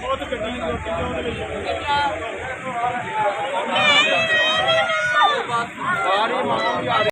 ਬਹੁਤ ਗੱਡੀ ਬਸ ਹਮ ਲੜਦੇ ਲੋਕ ਦੇ ਬੰਦੇ ਸਾਰੀ ਮਾਂ ਵੀ